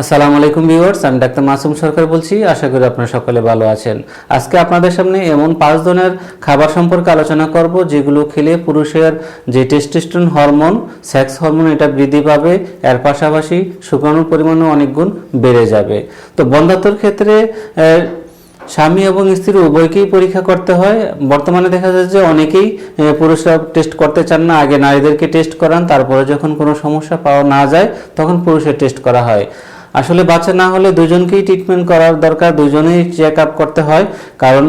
আসসালামু আলাইকুম ভিউয়ার্স, আমি ডাক্তার মাসুম সরকার বলছি। আশা করি আপনারা সকলে ভালো আছেন। আজকে আপনাদের সামনে এমন পাঁচ ধরনের খাবার সম্পর্কে আলোচনা করব, যেগুলো খেলে পুরুষের যে টেস্টোস্টেরন হরমোন সেক্স হরমোন এটা বৃদ্ধি পাবে, এর পাশাপাশি শুক্রাণুর পরিমাণও অনেক গুণ বেড়ে যাবে। তো বন্ধাত্বর ক্ষেত্রে স্বামী এবং স্ত্রী উভয়কেই পরীক্ষা করতে হয়। বর্তমানে দেখা যায় যে অনেকেই পুরুষরা টেস্ট করতে চান না, আগে নারীদেরকে টেস্ট করান, তারপরে যখন কোনো সমস্যা পাওয়া না যায়, তখন পুরুষের টেস্ট করা হয়। আসলে বাচ্চা না হলে দুজনকেই ট্রিটমেন্ট করার দরকার, দুজনেই চেক আপ করতে হয়। কারণ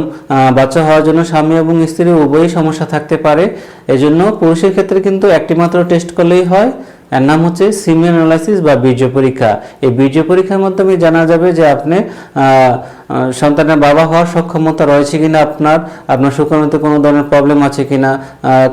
বাচ্চা হওয়ার জন্য স্বামী এবং স্ত্রী উভয়ই সমস্যা থাকতে পারে। এজন্য পুরুষের ক্ষেত্রে কিন্তু একটি মাত্র টেস্ট করলেই হয়। এর নাম হচ্ছে সিমিয়ানালাইসিস বা বীর্য পরীক্ষা। এই বীর্য পরীক্ষার মাধ্যমে জানা যাবে যে আপনি সন্তানের বাবা হওয়ার সক্ষমতা রয়েছে কিনা আপনার? আপনার শুক্রাণুতে কোনো ধরনের প্রবলেম আছে কিনা?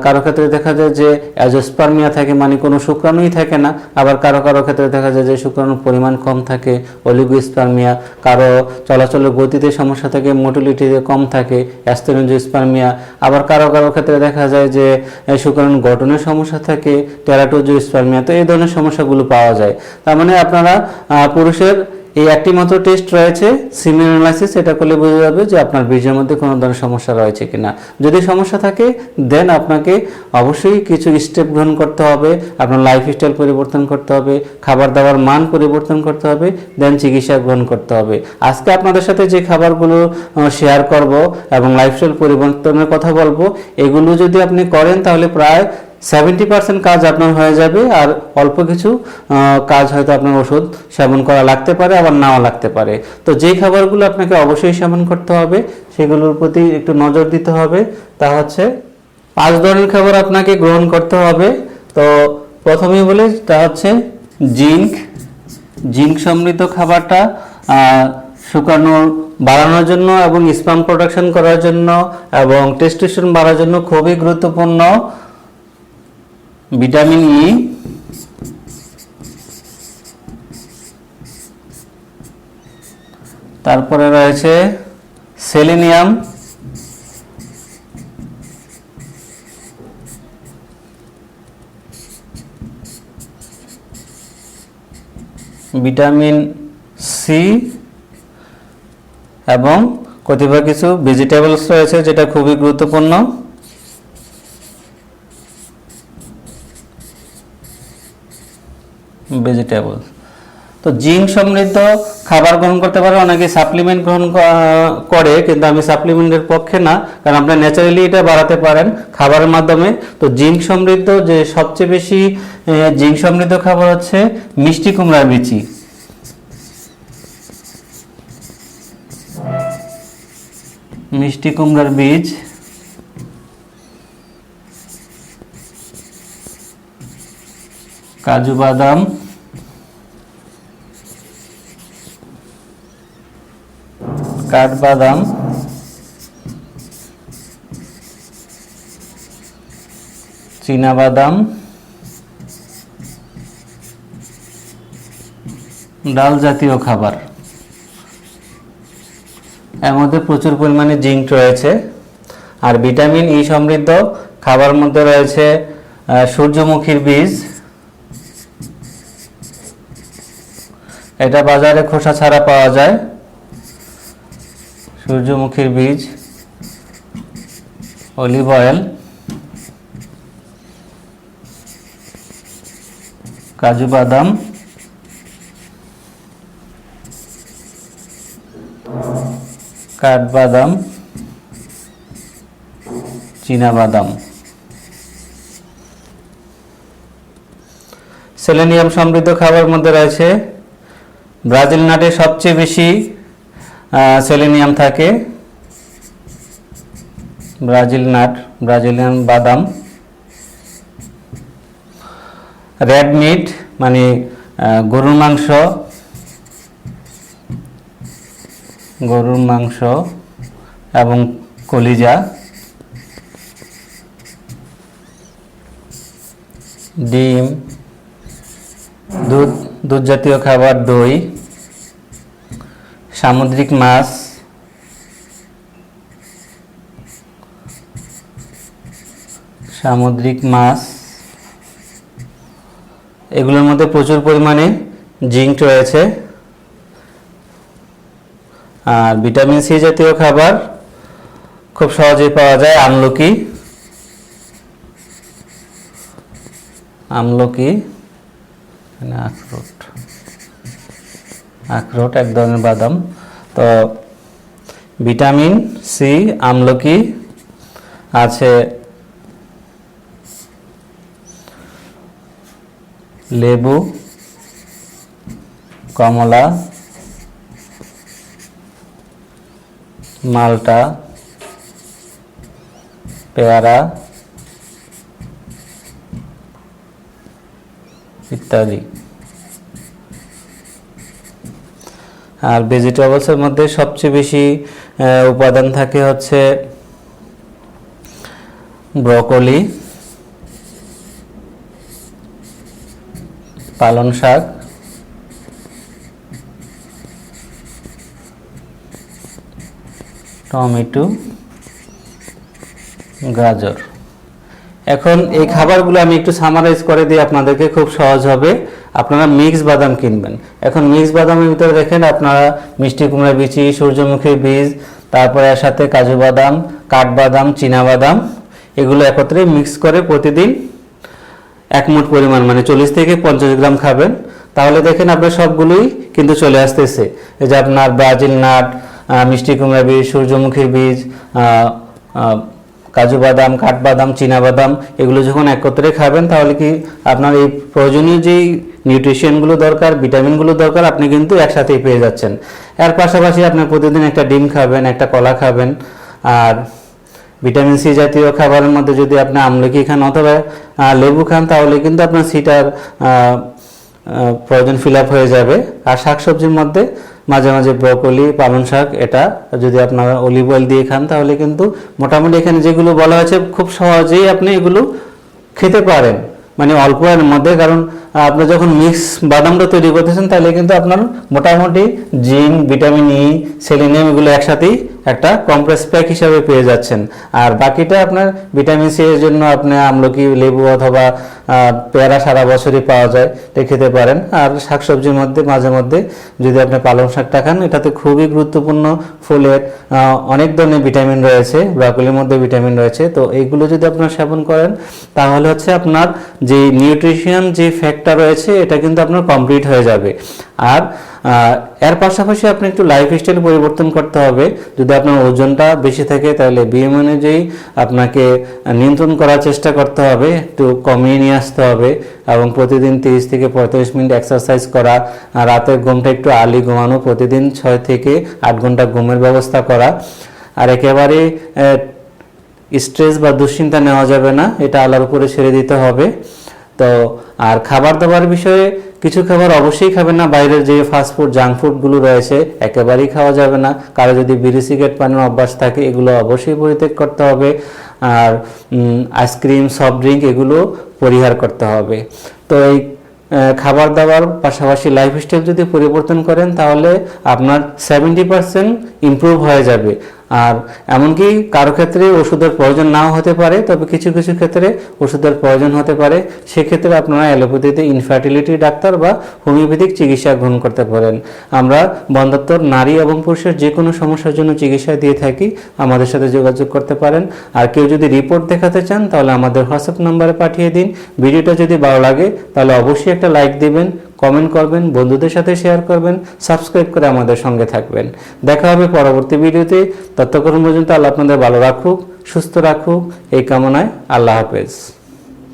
কারও ক্ষেত্রে দেখা যায় যে অ্যাজোস্পার্মিয়া থাকে মানে কোনো শুক্রাণুই থাকে না। আবার কারও কারও ক্ষেত্রে দেখা যায় যে শুক্রাণুর পরিমাণ কম থাকে, অলিগোস্পার্মিয়া। কারও চলাচলের গতিতে সমস্যা থাকে, মোটিলিটিতে কম থাকে অ্যাস্টেনোজোস্পার্মিয়া আবার কারও কারও ক্ষেত্রে দেখা যায় যে শুক্রাণু গঠনের সমস্যা থাকে, টেরাটোজোস্পার্মিয়া। তো এই ধরনের সমস্যাগুলো পাওয়া যায়। তার মানে আপনারা পুরুষের এই একটি মাত্র টেস্ট রয়েছে সিমিয়ান অ্যানালাইসিস এটা করলে বোঝা যাবে যে আপনার বীর্যের মধ্যে কোনো ধরনের সমস্যা রয়েছে কিনা। যদি সমস্যা থাকে দেন আপনাকে অবশ্যই কিছু স্টেপ গ্রহণ করতে হবে, আপনার লাইফস্টাইল পরিবর্তন করতে হবে, খাবার দাবার মান পরিবর্তন করতে হবে দেন চিকিৎসা গ্রহণ করতে হবে। আজকে আপনাদের সাথে যে খাবারগুলো শেয়ার করব এবং লাইফস্টাইল পরিবর্তনের কথা বলব, এগুলো যদি আপনি করেন তাহলে প্রায় সেভেন্টি পার্সেন্ট কাজ আপনার হয়ে যাবে আর অল্প কিছু কাজ হয়তো আপনার ওষুধ সেবন করা লাগতে পারে আবার নাও লাগতে পারে। তো যেই খাবারগুলো আপনাকে অবশ্যই সেবন করতে হবে সেগুলোর প্রতি একটু নজর দিতে হবে। তা হচ্ছে পাঁচ ধরনের খাবার আপনাকে গ্রহণ করতে হবে। তো প্রথমেই বলি তা হচ্ছে জিঙ্ক। জিঙ্ক সমৃদ্ধ খাবারটা আহ, শুকানো বাড়ানোর জন্য এবং স্পাম প্রোডাকশন করার জন্য এবং টেস্টোস্টেরন বাড়ার জন্য খুবই গুরুত্বপূর্ণ। ভিটামিন ই, তারপরে রয়েছে সেলেনিয়াম, ভিটামিন সি, এবং কতিপয় কিছু ভেজিটেবলস রয়েছে, যেটা খুবই গুরুত্বপূর্ণ। ভেজিটেবল তো জিঙ্ক সমৃদ্ধ খাবার গ্রহণ করতে পারে, অনেকে সাপ্লিমেন্ট গ্রহণ করে, কিন্তু আমি সাপ্লিমেন্টের পক্ষে না, কারণ আপনি ন্যাচারালি এটা বাড়াতে পারেন খাবারের মাধ্যমে। তো জিঙ্ক সমৃদ্ধ যে সবচেয়ে বেশি জিঙ্ক সমৃদ্ধ খাবার হচ্ছে মিষ্টি কুমড়ার বিচি। মিষ্টি কুমড়ার বীজ। কাজু বাদাম। কাঠবাদাম বাদাম ডাল জাতীয় খাবার। এর মধ্যে প্রচুর পরিমাণে জিঙ্ক রয়েছে আর ভিটামিন ই সমৃদ্ধ। খাবার মধ্যে রয়েছে সূর্যমুখীর বীজ। এটা বাজারে খোসা ছাড়া পাওয়া যায়। সূর্যমুখীর বীজ অলিভ অয়েল কাজু বাদাম, কাঠবাদাম বাদাম। সেলেনিয়াম সমৃদ্ধ খাবার মধ্যে রয়েছে। ব্রাজিল নাটে সবচেয়ে বেশি সেলেনিয়াম থাকে ব্রাজিল নাট ব্রাজিলিয়ান বাদাম রেড মিট মানে গরুর মাংস গরুর মাংস এবং কলিজা, ডিম, দুধ দুধ জাতীয় খাবার, দই সামুদ্রিক মাছ। সামুদ্রিক মাছ। এগুলোর মধ্যে প্রচুর পরিমাণে জিঙ্ক রয়েছে। আর ভিটামিন সি জাতীয় খাবার খুব সহজেই পাওয়া যায়, আমলকি। আমলকি আখরোট আখরোট এক ধরনের বাদাম। তো ভিটামিন সি আমলকি আছে লেবু কমলা মালটা পেয়ারা ইত্যাদি। আর ভেজিটেবলসের মধ্যে সবচেয়ে বেশি উপাদান থাকে হচ্ছে ব্রকলি পালং শাক, টমেটো, গাজর। এখন এই খাবারগুলো আমি একটু সামারাইজ করে দিই, আপনাদেরকে খুব সহজ হবে। আপনারা মিক্স বাদাম কিনবেন। এখন মিক্স বাদামের ভিতরে দেখেন আপনারা মিষ্টি কুমড়া বিচি সূর্যমুখী বীজ, তারপরে এর সাথে কাজু বাদাম কাঠবাদাম বাদাম এগুলো একত্রে মিক্স করে প্রতিদিন এক মুঠ পরিমাণ মানে চল্লিশ থেকে পঞ্চাশ গ্রাম খাবেন। তাহলে দেখেন আপনার সবগুলোই কিন্তু চলে আসতেছে। এই যে আপনার ব্রাজিল নাট মিষ্টি কুমড়া বীজ সূর্যমুখী বীজ কাজু বাদাম কাঠবাদাম বাদাম, এগুলো যখন একত্রে খাবেন, তাহলে কি আপনার এই প্রয়োজনীয় যেই নিউট্রিশনগুলো দরকার, ভিটামিনগুলো দরকার, আপনি কিন্তু একসাথেই পেয়ে যাচ্ছেন। এর পাশাপাশি আপনি প্রতিদিন একটা ডিম খাবেন, একটা কলা খাবেন, আর ভিটামিন সি জাতীয় খাবারের মধ্যে যদি আপনি আমলকি খান অথবা লেবু খান, তাহলে কিন্তু আপনার সিটার প্রয়োজন ফিল হয়ে যাবে। আর শাকসবজির মধ্যে মাঝে মাঝে ব্রকলি, পালং শাক, এটা যদি আপনারা অলিভ অয়েল দিয়ে খান, তাহলে কিন্তু মোটামুটি এখানে যেগুলো বলা হয়েছে, খুব সহজেই আপনি এগুলো খেতে পারেন। মানে অল্প এর মধ্যে, কারণ আপনি যখন মিক্স বাদামটা তৈরি করতেছেন, তাহলে কিন্তু আপনার মোটামুটি জিঙ্ক ভিটামিন ই সেলিনিয়াম এগুলো একসাথেই একটা কম্প্রেস প্যাক হিসাবে পেয়ে যাচ্ছেন। আর বাকিটা আপনার ভিটামিন সি এর জন্য আপনি আমলকি, লেবু অথবা পেয়ারা সারা বছরই পাওয়া যায়, এটা খেতে পারেন। আর শাকসবজির মধ্যে, মাঝে মধ্যে যদি আপনি পালং শাকটা খান, এটাতে খুবই গুরুত্বপূর্ণ ফোলেট অনেক ধরনের ভিটামিন রয়েছে ব্রকলির মধ্যে ভিটামিন রয়েছে। তো এইগুলো যদি আপনারা সেবন করেন, তাহলে হচ্ছে আপনার যে নিউট্রিশন যে ফ্যাক্টর রয়েছে, এটা কিন্তু আপনার কমপ্লিট হয়ে যাবে। আর এর পাশাপাশি আপনি একটু লাইফস্টাইল পরিবর্তন করতে হবে। যদি আপনার ওজনটা বেশি থাকে, তাহলে বিএম অনুযায়ী আপনাকে নিয়ন্ত্রণ করার চেষ্টা করতে হবে, একটু কমিয়ে নিয়ে আসতে হবে এবং প্রতিদিন তিরিশ থেকে পঁয়তাল্লিশ মিনিট এক্সারসাইজ করা রাতের ঘুমটা একটু আর্লি ঘুমানো, প্রতিদিন ছয় থেকে আট ঘণ্টা ঘুমের ব্যবস্থা করা। আর একেবারে স্ট্রেস বা দুশ্চিন্তা নেওয়া যাবে না, এটা আল্লাহর উপরে ছেড়ে দিতে হবে। তো আর খাবার দাবার বিষয়ে কিছু খাবার অবশ্যই খাবেন না। বাইরের যে ফাস্ট ফুড জাঙ্ক ফুডগুলো রয়েছে, একেবারেই খাওয়া যাবে না। কারও যদি বিড়ি, সিগারেট পানের অভ্যাস থাকে, এগুলো অবশ্যই পরিত্যাগ করতে হবে। আর আইসক্রিম সফট ড্রিঙ্ক এগুলো পরিহার করতে হবে। তো এই খাবার দাবার পাশাপাশি লাইফস্টাইল যদি পরিবর্তন করেন, তাহলে আপনার সেভেন্টি পার্সেন্ট ইমপ্রুভ হয়ে যাবে। আর এমনকি কারও ক্ষেত্রে ওষুধের প্রয়োজন নাও হতে পারে, তবে কিছু কিছু ক্ষেত্রে ওষুধের প্রয়োজন হতে পারে। সেক্ষেত্রে আপনারা অ্যালোপ্যাথিতে ইনফার্টিলিটি ডাক্তার বা হোমিওপ্যাথিক চিকিৎসা গ্রহণ করতে পারেন। আমরা বন্ধাত্মর নারী এবং পুরুষের যে কোনো সমস্যার জন্য চিকিৎসা দিয়ে থাকি। আমাদের সাথে যোগাযোগ করতে পারেন। আর কেউ যদি রিপোর্ট দেখাতে চান, তাহলে আমাদের হোয়াটসঅ্যাপ নম্বরে পাঠিয়ে দিন। ভিডিওটা যদি ভালো লাগে, তাহলে অবশ্যই একটা লাইক দিবেন। কমেন্ট করবেন, বন্ধুদের সাথে শেয়ার করবেন সাবস্ক্রাইব করে আমাদের সঙ্গে থাকবেন। দেখা হবে পরবর্তী ভিডিওতে। ততক্ষণ পর্যন্ত আল্লাহ আপনাদের ভালো রাখুক, সুস্থ রাখুক। এই কামনায় আল্লাহ হাফেজ।